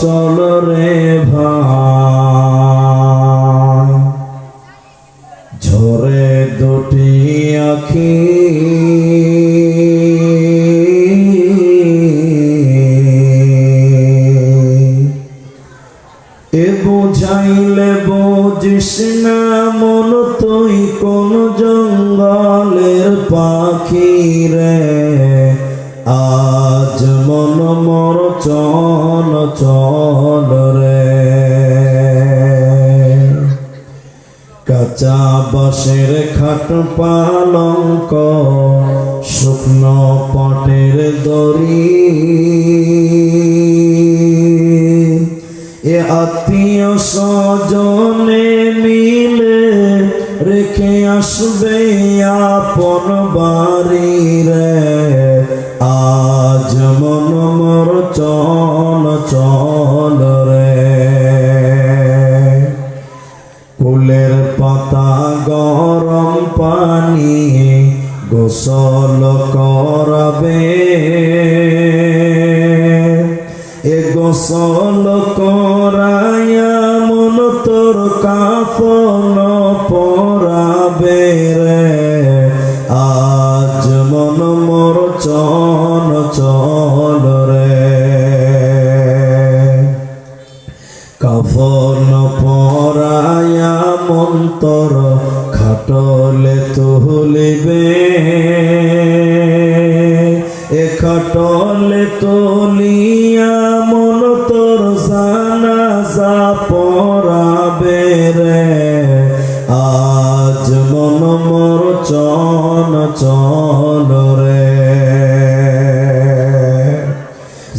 চল রে কাঁচা বাঁশের খাট পালঙ্ক, শুকনো পটের দড়ি। এ আত্মীয় স্বজনে মিলে রেখে আসবে আপন বাড়ি রে আজ মন মর চল চল রে। ফুলের পাতা গরম পানি গোসল করাবে। এ গোসল পরাবে রে। আজ মন মোর চন চল রে।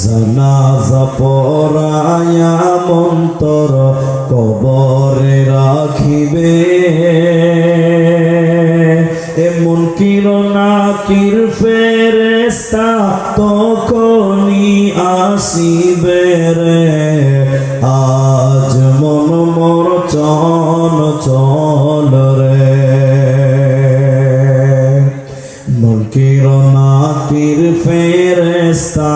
জানাজা পরায়া মন্তর কবরে রাখিবে। এমন কির নাকির ফেরেস্তা তখনই আসিবে রে। চল চল রে। মনকির নাতির ফেরেস্তা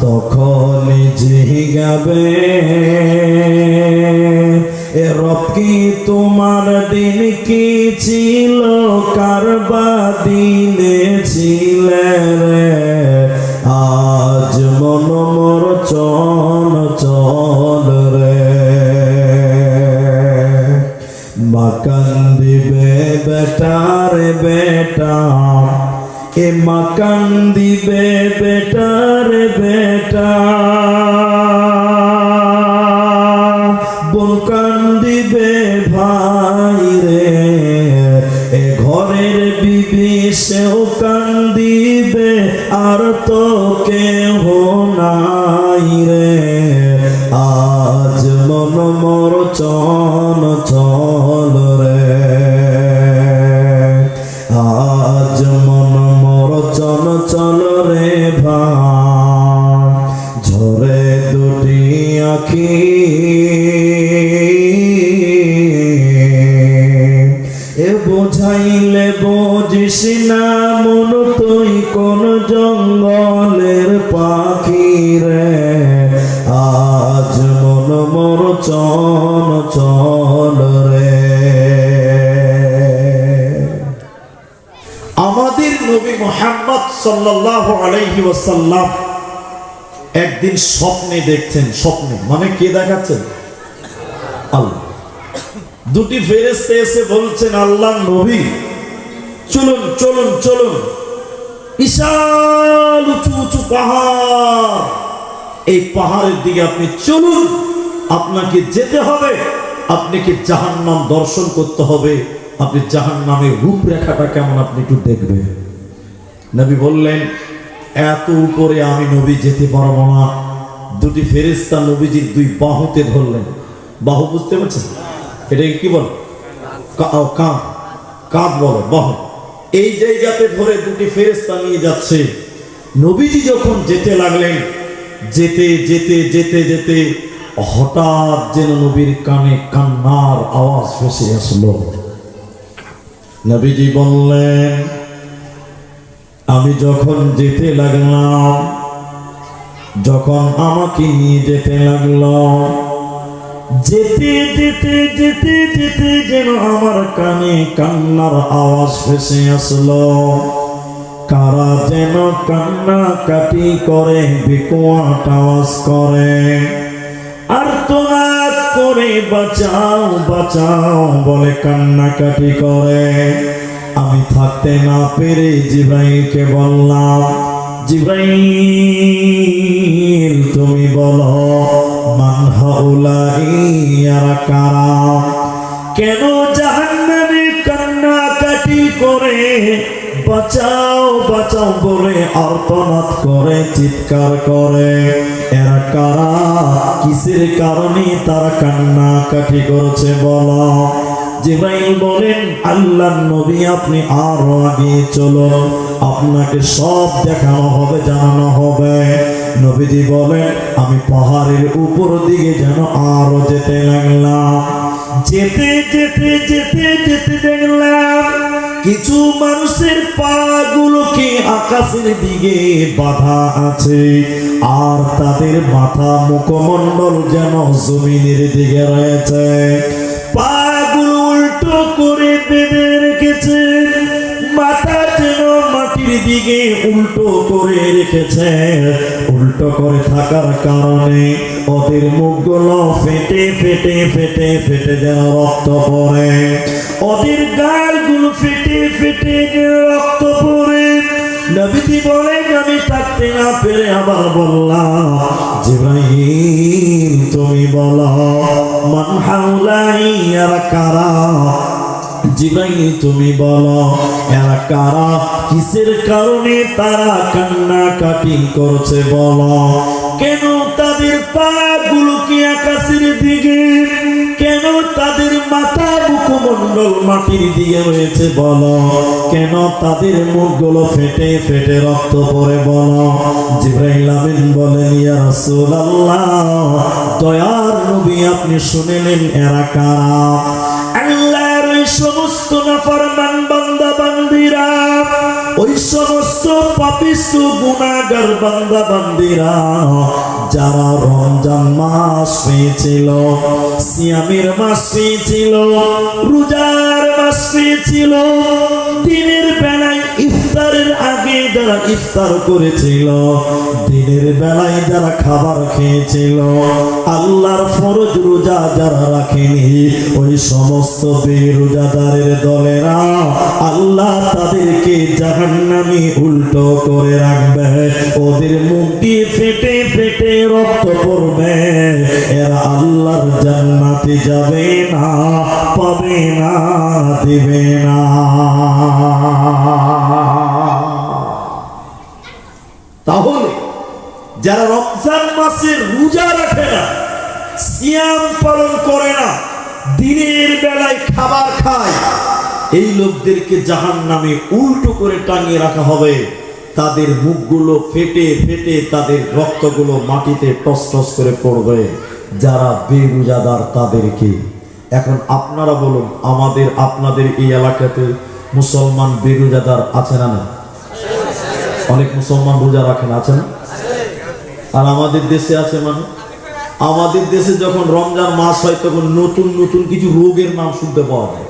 তখন জিগাবে এ রব কি তোমার দিন কি ছিল? কারবা দিনে ছিলে রে? আজ মন মোর চল চল রে। মাকান দিবে বেটার বেটা। এ মাকান দিবে বেটার বেটা। বোন কান দিবে ভাই রে। এ ঘরের বিবি সেও কান দিবে আর তো কেহ না মন তুই কোন জঙ্গলের পাখি রে? আজ মন মর চল চল রে। আমাদের নবী মোহাম্মদ সাল্লাল্লাহু আলাইহি ওয়াসাল্লাম একদিন স্বপ্নে দেখছেন, স্বপ্নে মানে কে দেখাচ্ছেন? আল্লাহ। দুটি ফেরেশতা এসে বলছেন আল্লাহ নবী চলুন চলুন চলুন। বিশাল উঁচু উঁচু পাহাড়। এই পাহাড়ের দিকে আপনি চলুন, আপনাকে যেতে হবে আপনি কি জাহান্নাম দর্শন করতে হবে। আপনি জাহান নামের রূপরেখাটা কেমন আপনি একটু দেখবেন। নবী বললেন, এত উপরে আমি নবী যেতে পারব না। দুটি ফেরিস্তা নবীজির দুই বাহুতে ধরলেন। বাহু বুঝতে পারছেন? এটাকে কি বল? কাঁধ। কাঁধ বলে, বাহু। এই জায়গাতে ধরে দুটি ফেরেস্তা নিয়ে যাচ্ছে। নবীজি যখন যেতে লাগলেন, যেতে যেতে যেতে যেতে হঠাৎ যেন নবীর কানে কান্নার আওয়াজ ভেসে আসলো। নবীজি বললেন, আমি যখন যেতে লাগলাম, যখন আমাকে নিয়ে যেতে লাগল যেতে যেতে যেতে যেতে যেন আমার কানে কান্নার আওয়াজ ভেসে আসলো। কারা যেন কান্না কাটি করে, বিকোয়াট আওয়াজ করে। আর তোনাদ করে, বাঁচাও বাঁচাও বলে কান্নাকাটি করে। আমি থাকতে না পেরে জিব্রাইলকে বললাম, জিব্রাইল, তুমি বলো মান হাউলাই ইয়ারা কারা? কেন জাহান্নামে কান্নাকাটি করে? বাঁচাও বাঁচাও বলে আর্তনাদ করে, চিৎকার করে। এরা কারা? কিসের কারণে তারা কান্নাকাটি করছে বলো? জিব্রাইল বলেন আল্লাহ নবী, আপনি আরও আগে চলো আপনাকে সব দেখানো হবে, জানানো হবে। নবীজি বলেন আমি পাহাড়ের উপর দিকে যেন আরও যেতে লাগলাম। যেতে যেতে যেতে যেতে দেখলাম কিছু মানুষের পা গুলোকে আকাশের দিকে বাধা আছে, আর তাদের মাথা মুখমণ্ডল যেন জমিনের দিকে রয়েছে। পাগুলো উল্টো করে বেঁধে রেখেছে, মাথা যেন মাটির দিকে উল্টো করে রেখেছে। উল্টো করে থাকার কারণে ওদের মুখগুলো ফেটে ফেটে ফেটে ফেটে যেন রক্ত পড়ে। ওদের গালগুলো ফেটে ফেটে যেন রক্ত পড়ে। নবীজি আমি থাকতে না পেরে আবার বললাম জিব্রাহিম তুমি বলো, মান হাউলাই আর কারা জিব্রাইল তুমি বলো, এরা কারা? কিসের কারণে তারা কান্না কাটি করছে বলো? কেন তাদের পা আকাশের দিকে? কেন তাদের মাথা মাটির দিকে রয়েছে বলো? কেন তাদের মুখগুলো ফেটে ফেটে রক্ত পড়ে বলো? জিব্রাইল আমিন বলেন, ইয়া রাসূলুল্লাহ, দয়ার নবী আপনি শুনেলেন, এরা কারা? আল্লাহর ওই সমস্ত নাফরমান বান্দা বান্দিরা। ওই সমস্ত পাপিষ্ট গুনাহগার বান্দা বান্দিরা, যারা রমজান মাস পেয়েছিল সিয়ামের মাস পেয়েছিল রোজার মাস পেয়েছিল দিনের বেলায় ইফতারের আগে যারা ইফতার করেছিল দিনের বেলায় যারা খাবার খেয়েছিল, আল্লাহর ফরজ রোজা যারা রাখেনি, ওই সমস্ত বেরোজাদারের দলেরা আল্লাহ তাদেরকে জাহান্নামে উল্টো করে রাখবে, ওদের মুখ দিয়ে ফেটে ফেটে রক্ত পড়বে। এরা আল্লাহর জান্নাতে যাবে না, পাবে না, দেবে না তাহলে যারা রমজান মাসে রোজা রাখে না, সিয়াম পালন করে না, দিনের বেলায় খাবার খায়, এই লোকদেরকে জাহান নামে উল্টো করে টাঙিয়ে রাখা হবে। তাদের মুখগুলো ফেটে ফেটে তাদের রক্তগুলো মাটিতে টস টস করে পড়বে। যারা বেরোজাদার তাদেরকে। এখন আপনারা বলুন, আমাদের, আপনাদের এই এলাকাতে মুসলমান বেরোজাদার আছে না না অনেক মুসলমান রোজা রাখেন আছে না? আর আমাদের দেশে আছে মানে আমাদের দেশে যখন রমজান মাস হয়, তখন নতুন নতুন কিছু রোগের নাম শুনতে পাওয়া যায়।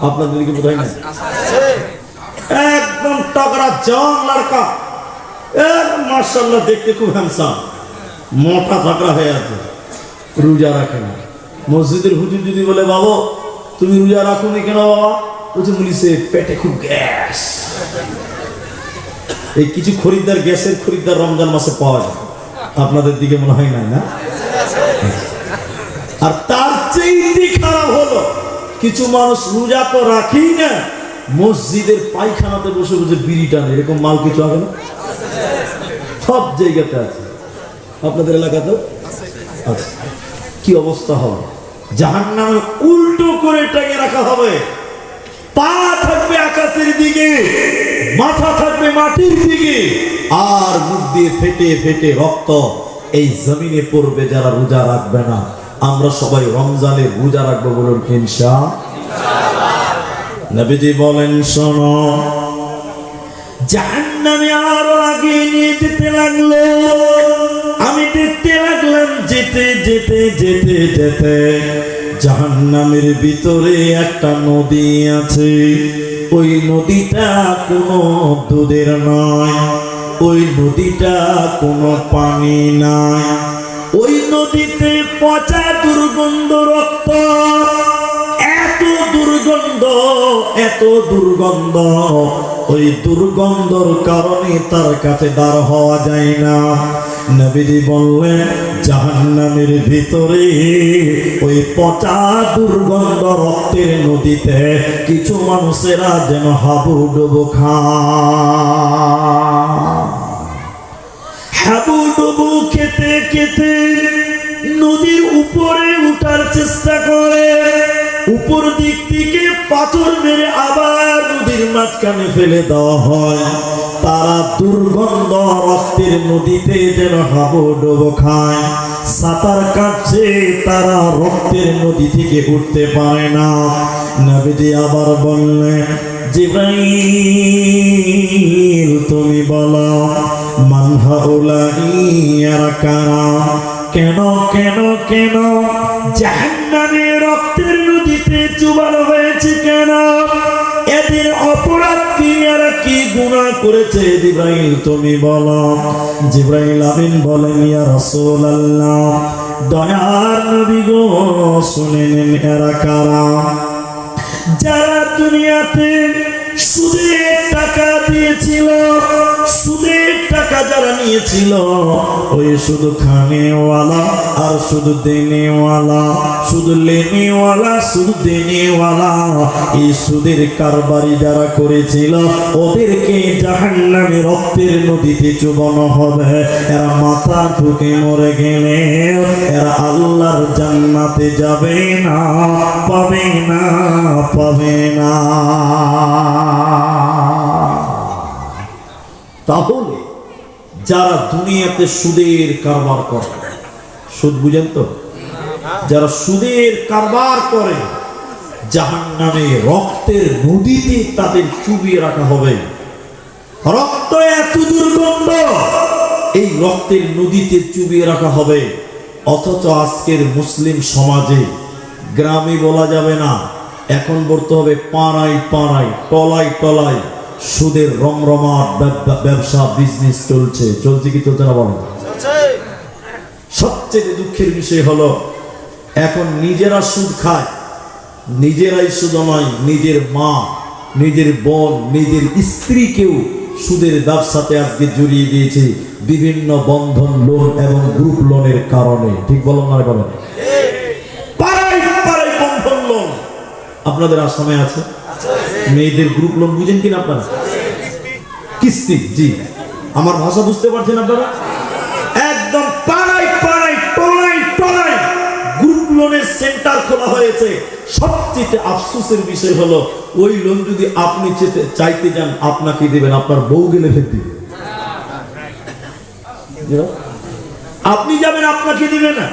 আপনাদের কি বোধ একদম টকরা জং লড়কা। মার্শাল্লাহ দেখতে খুব হ্যান্ডসাম মোটা থাকরা হয়ে আছে। রোজা রাখে না। মসজিদের হুজুর যদি বলে, বাবা, তুমি রোজা রাখো কেন বাবা? বলছে বলিছে পেটে খুব গ্যাস। এই কিছু খরিদ্দার গ্যাসের খরিদ্দার রমজান মাসে পাওয়া যায়। আপনাদের দিকে মনে হয় না আর তার চেয়ে খারাপ হলো, কিছু মানুষ রোজা তো রাখেই না, মসজিদের পায়খানাতে বসে বসে বিড়ি টানে। এরকম মাল কিছু হবে না? সব জায়গাতে আছে। আপনাদের এলাকাতেও? আচ্ছা। কি অবস্থা হবে? জাহান নামে উল্টো করে টাঙিয়ে রাখা হবে। পা থাকবে আকাশের দিকে, মাথা থাকবে মাটির দিকে, আর মুখ দিয়ে ফেটে ফেটে রক্ত এই জমিনে পড়বে যারা রোজা রাখবে না। আমরা সবাই রমজানে রোজা রাখব বলুন ইনশা নবীজি বলেন, শোনো, জাহান্নামে আরও আগে নিয়ে যেতে লাগল। আমি দেখতে লাগলাম, যেতে যেতে যেতে যেতে। জাহান্নামের ভিতরে একটা নদী আছে। ওই নদীটা কোনো দুধের নয়, ওই নদীটা কোনো পানি নয়। ওই নদীতে পচা দুর্গন্ধ রক্ত, এত দুর্গন্ধ এত দুর্গন্ধ। ওই দুর্গন্ধর কারণে তার কাছে দাঁড় হওয়া যায় না। নবীজি বললেন, জাহান্নামের ভিতরে ওই পচা দুর্গন্ধ রক্তের নদীতে কিছু মানুষেরা যেন হাবুডুবু খায়। হাবুডুবু খেতে খেতে নদীর উপরে উঠার চেষ্টা করে, উপর দিক থেকে পাথর মেরে আবার মাঝখানে ফেলে দেওয়া হয়। তারা দুর্গন্ধ রক্তের নদীতে যেন হাবুডুবু খায়। সাঁতার কাটছে, তারা রক্তের নদী থেকে উঠতে পারে না। নবীজি আবার বললেন, জিব্রাইল, তুমি বলো, মান হাউলাই এরা কারা? কেন কেন কেন? জাহান্নামে রক্তের নদীতে চুবানো হয়েছে কেন? এদের অপরাধ কি? আর কি গুণা করেছে? জিব্রাইল, তুমি বলো। জিব্রাইল আমিন বলেন, ইয়া রাসূলুল্লাহ, দয়ার নবী গো, শুনে এরা কারা? যারা দুনিয়াতে সুদের টাকা যারা ওই শুধু খানেওয়ালা আর শুধু দেনেওয়ালা, শুধু লেনেওয়ালা, শুধু দেনেওয়ালা। এই সুদের কারবারি যারা করেছিল, ওদেরকে জাহান্নামে রক্তের নদীতে চুবানো হবে। এরা মাথা ঠুকে মরে গেলে, এরা আল্লাহর জান্নাতে যাবে না, পাবে না পাবে না। তাহলে যারা দুনিয়াতে সুদের কারবার করে। সুদ বুঝেন তো? যারা সুদের কারবার করে জাহান নামে রক্তের নদীতে তাদের চুবিয়ে রাখা হবে। রক্ত এত দুর্গন্ধ, এই রক্তের নদীতে চুবিয়ে রাখা হবে। অথচ আজকের মুসলিম সমাজে গ্রামে বলা যাবে না, এখন বলতে হবে পাড়ায় পাড়ায় টলায় টলায় সুদের রমরমাট ব্যবসা বিজনেস চলছে। চলছে কি চলছে না বলেন সবচেয়ে দুঃখের বিষয় হলো এখন নিজেরা সুদ খায় নিজেরাই শুধু নয় নিজের মা নিজের বোন নিজের স্ত্রীকেও সুদের ব্যবসাতে আজকে জড়িয়ে দিয়েছে বিভিন্ন বন্ধন লোন এবং গ্রুপ লোনের কারণে। ঠিক বলুন না বলেন? পাড়ায় পাড়ায় বন্ধন লোন। আপনাদের আসামে আছে? মেয়েদের গ্রুপ লোন বুঝেন কিনা আপনারা? কিস্তি, জি। আমার ভাষা বুঝতে পারছেন আপনারা? একদম পাড়ায় পাড়ায়, টলায় টলায় গ্রুপ লোনের সেন্টার খোলা হয়েছে। সবচেয়ে আফসোসের বিষয় হলো, ওই লোন যদি আপনি চাইতে যান, আপনাকে দিবেন, আপনার বউ গেলে ফের দিবে। আপনি যাবেন, আপনাকে দিবে না।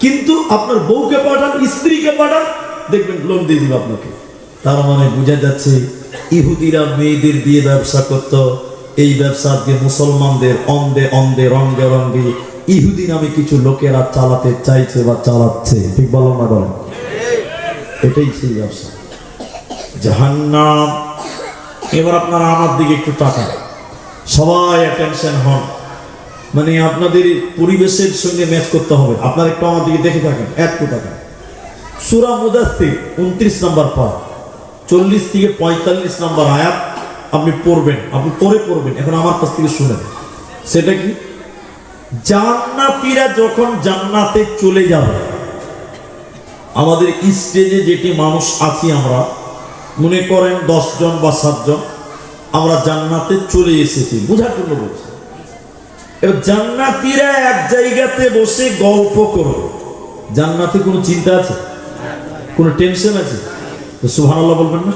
কিন্তু আপনার বউকে পাঠান, স্ত্রীকে পাঠান, দেখবেন লোন দিয়ে দিবে আপনাকে। তার মানে বোঝা যাচ্ছে ইহুদিরা মেয়েদের দিয়ে ব্যবসা করত, এই ব্যবসা আজকে মুসলমানদের অন্ধে অন্ধে রঙ্গে রঙ্গে ইহুদি নামে কিছু লোকেরা চালাতে চাইছে বা চালাচ্ছে। ঠিক বলো না এটাই সেই ব্যবসা। জাহান্নাম। এবার আপনারা আমার দিকে একটু তাকান। সবাই অ্যাটেনশন হন। মানে আপনাদের পরিবেশের সঙ্গে ম্যাচ করতে হবে। আপনারা একটু আমার দিকে দেখে থাকেন, একটু থাকেন সুরা মুদাস্তির উনত্রিশ নম্বর পা চল্লিশ থেকে পঁয়তাল্লিশ নম্বর আয়াত আপনি পড়বেন, আপনি পরে পড়বেন। এখন আমার কাছ থেকে শুনেন। সেটা কি? জান্নাতীরা যখন জান্নাতে চলে যাবে, আমাদের স্টেজে যেটি মানুষ আছি আমরা, মনে করেন জন বা সাতজন, আমরা জান্নাতে চলে এসেছি। বোঝার জন্য বলছি। এবার জান্নাতীরা এক জায়গাতে বসে গল্প করবে। জান্নাতে কোনো চিন্তা আছে? কোনো টেনশন আছে? তো সুবহানাল্লাহ বলবেন না?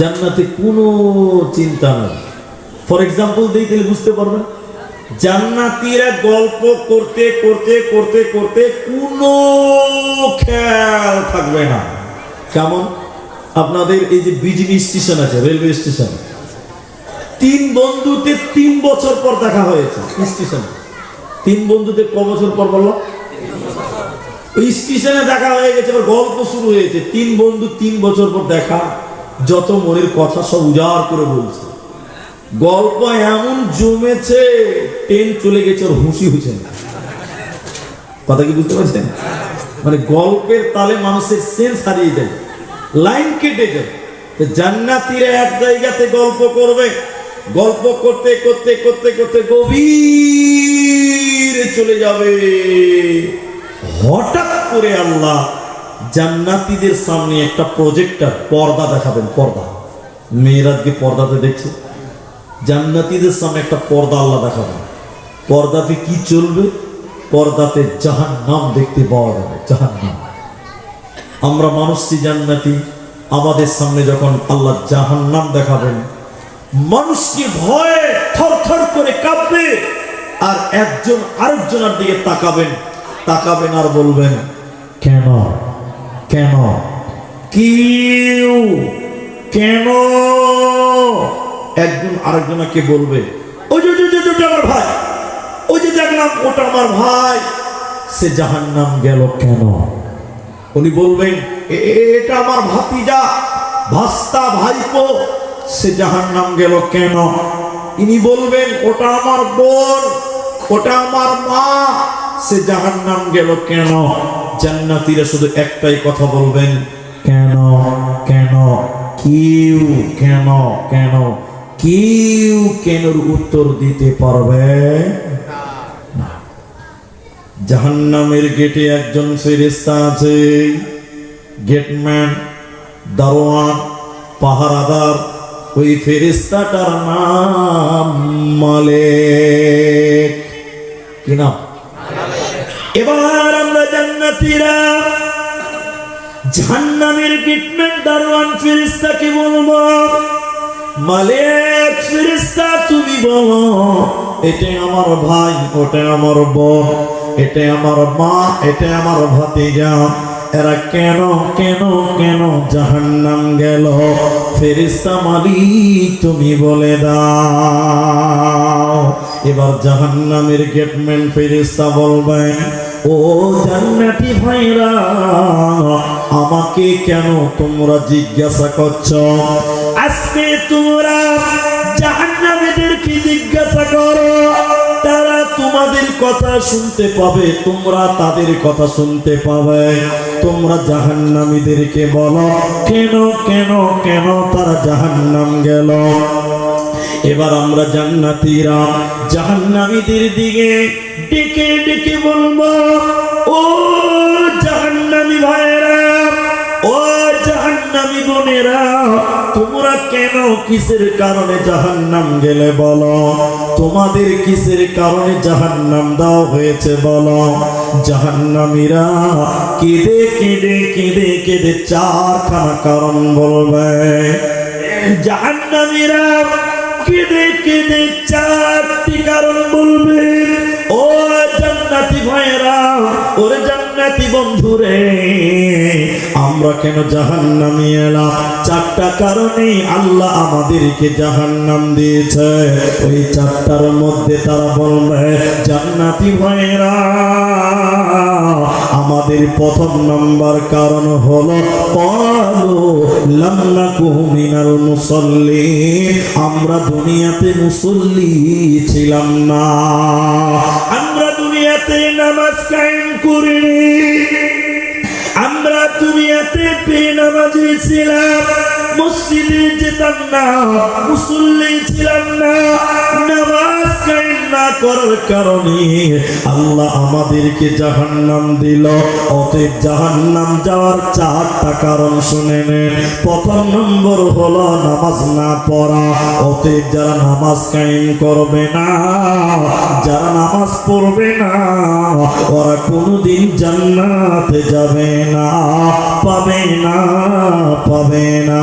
জান্নাতে কোনো চিন্তা নাই। ফর এক্সাম্পল দিই তাহলে বুঝতে পারবেন, জান্নাতীরা গল্প করতে করতে করতে করতে কোনো খেয়াল থাকবে না। কেমন? আপনাদের এই যে বিজলি স্টেশন আছে, রেলওয়ে স্টেশন, তিন বন্ধুতে তিন বছর পর দেখা হয়েছে স্টেশনে। তিন বন্ধুতে ক বছর পর বলল ওই স্টেশনে দেখা হয়ে গেছে, এবার গল্প শুরু হয়েছে। তিন বন্ধু তিন বছর পর দেখা, যত মনের কথা সব উজাড় করে বলছে। গল্প এমন জমেছে, ট্রেন চলে গেছে ওর হুঁশি হয়েছে না। কথা কি বুঝতে পারছেন? মানে গল্পের তালে মানুষের সেন্স হারিয়ে যায়। লাইন কেটে যায়। জান্নাতিরা এক জায়গাতে গল্প করবে। গল্প করতে করতে করতে করতে গভীর চলে যাবে। হঠাৎ করে আল্লাহ জান্নাতীদের সামনে একটা প্রজেক্টার পর্দা দেখাবেন, পর্দা। মেয়েরা আজকে পর্দাতে দেখছে। জান্নাতীদের সামনে একটা পর্দা আল্লাহ দেখাবেন। পর্দাতে কি চলবে? পর্দাতে জাহান নাম দেখতে পাওয়া যাবে জাহান নাম আমরা মানুষটি জান্নাতি? আমাদের সামনে যখন আল্লাহ জাহান নাম দেখাবেন মানুষকে ভয়ে থর করে কাঁপবে? আর একজন আরেকজনের দিকে তাকাবেন তাকাবেন আর বলবেন কেন? কেন? কিউ? কেন? একজন আরেকজনকে বলবে ওই যে যে, ওই আমার ভাই ওই যে দেখলাম ওটা আমার ভাই সে জাহান নাম গেল কেন? উনি বলবেন "এ- এ- এটা আমার ভাতিজা ভাস্তা ভাইপো সে জাহান নাম গেল কেন? ইনি বলবেন ওটা আমার বোন ওটা আমার মা সে জাহান নাম গেল কেন? জান্নাতীরা শুধু একটাই কথা বলবেন, কেন কেন, কিউ, কেন কেন, কেউ কেনর উত্তর দিতে পারবে? জাহান্নামের গেটে একজন ফেরেস্তা আছে গেটম্যান দারোয়ান, পাহারাদার। ওই ফেরেস্তাটার নাম মালেক। কি নাম? এবার আমরা জান্নাতীরা জাহান্নামের গেটম্যান দারোয়ান ফেরেস্তাকে বলব, মালিক ফেরেশতা তুমি বলো এটা আমার ভাই ওটা আমার বোন এটা আমার মা এটা আমার ভাতিজা। এরা কেন কেন কেন জাহান্নাম গেল? ফেরিস্তা মালিক তুমি বলে দাও। এবার জাহান্নামের গেটম্যান ফেরিস্তা বলবেন ও জান্নাতি ভাইরা আমাকে কেন তোমরা জিজ্ঞাসা করছ? আজকে তোমরা জাহান্নামীদেরকে জিজ্ঞাসা করো। তারা তোমাদের কথা শুনতে পাবে, তোমরা তাদের কথা শুনতে পাবে। তোমরা জাহান্নামীদেরকে বলো, কেন কেন কেন তারা জাহান্নাম গেল? এবার আমরা জান্নাতীরা জাহান্নামীদের দিকে ডেকে ডেকে বলব, ও জাহান্নামী ভাইরা ও জাহান্নামী বোনেরা, তোমরা কেন কিসের কারণে জাহান্নাম গেলে বলো? তোমাদের কিসের কারণে জাহান্নাম দাও হয়েছে বলো? জাহান্নামীরা কেঁদে কেঁদে কেঁদে কেঁদে চারখানা কারণ বলবে। জাহান্নামীরা কেঁদে কেঁদে চারটি কারণ বলবে। ও জান্নাতি ভাইরা ওরে জান্নাতি বন্ধুরে, আমরা কেন জাহান্নামে এলাম? চারটা কারণে আল্লাহ আমাদেরকে জাহান্নাম দিয়েছে। ওই চারটার মধ্যে তারা বলবে, জান্নাতি ভাইরা আমাদের প্রথম নাম্বার কারণ হলো মুসল্লি, আমরা দুনিয়াতে মুসল্লি ছিলাম না। আমরা দুনিয়াতে নামাজ কায়েম করিনি আমরা দুনিয়াতে নামাজ ছিলাম। মসজিদে যেতাম না, মুসল্লি ছিলাম না, নামাজ কায়েম না করার কারণে আল্লাহ আমাদেরকে জাহান্নাম দিল। অতএব জাহান্নাম যাওয়ার চারটা কারণ প্রথম নম্বর হলো নামাজ না পড়া। অতএব যারা নামাজ কায়েম করবে না, যারা নামাজ পড়বে না, ওরা কোনোদিন জান্নাতে যাবে না, পাবে না পাবে না।